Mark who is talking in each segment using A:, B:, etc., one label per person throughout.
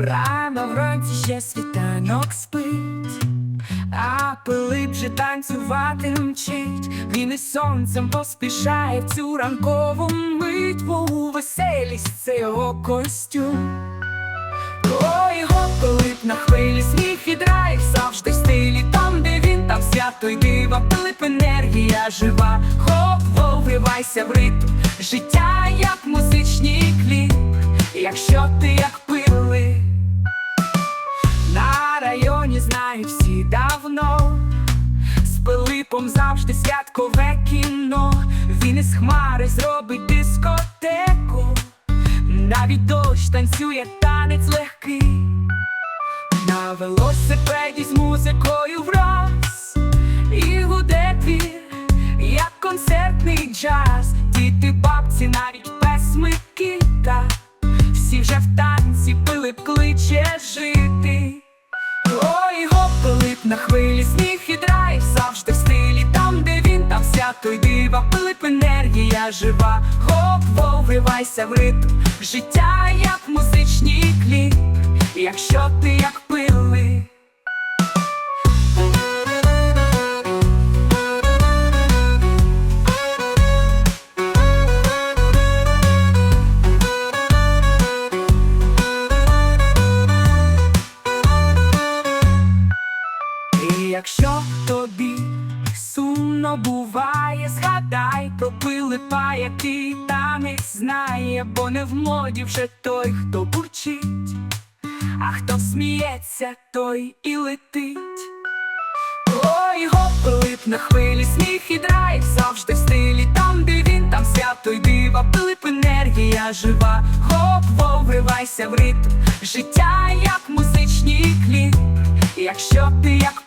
A: Рано вранці ще світанок спить, а Пилип же танцювати мчить. Він із сонцем поспішає в цю ранкову мить, бо у веселість це його костюм. Ой, його Пилип на хвилі сміх і драйв завжди в стилі, там, де він, там свято й дива, Пилип енергія жива, хоп, вовривайся в ритм Життя як музичний кліп, якщо ти як З завжди святкове кіно. Він із хмари зробить дискотеку. Навіть дощ танцює танець легкий. На велосипеді з музикою враз І гуде твір, як концертний джаз. Діти, бабці, навіть пес Микита Всі вже в танці Пилип кличе жити. Ой, гоп, Пилип на хвилі, сміх енергія жива, воу, вривайся в ритм Життя як музичний кліп, якщо ти як пили. Якщо тобі сумно буває, згадай про Пилипа, який танець знає, бо не в моді вже той, хто бурчить, а хто сміється, той і летить. Ой, його Пилип на хвилі, сміх і драйв завжди в стилі, там, де він, там свято й дива, Пилип енергія жива, хоп, воу, в ритм Життя як музичний кліп, якщо ти як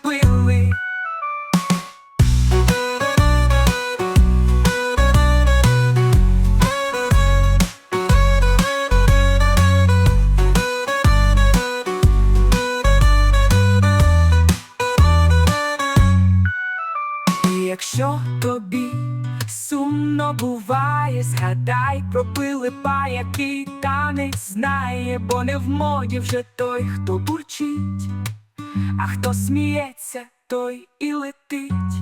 A: якщо тобі сумно буває, згадай про Пилипа, який танець знає, бо не в моді вже той, хто бурчить, а хто сміється, той і летить.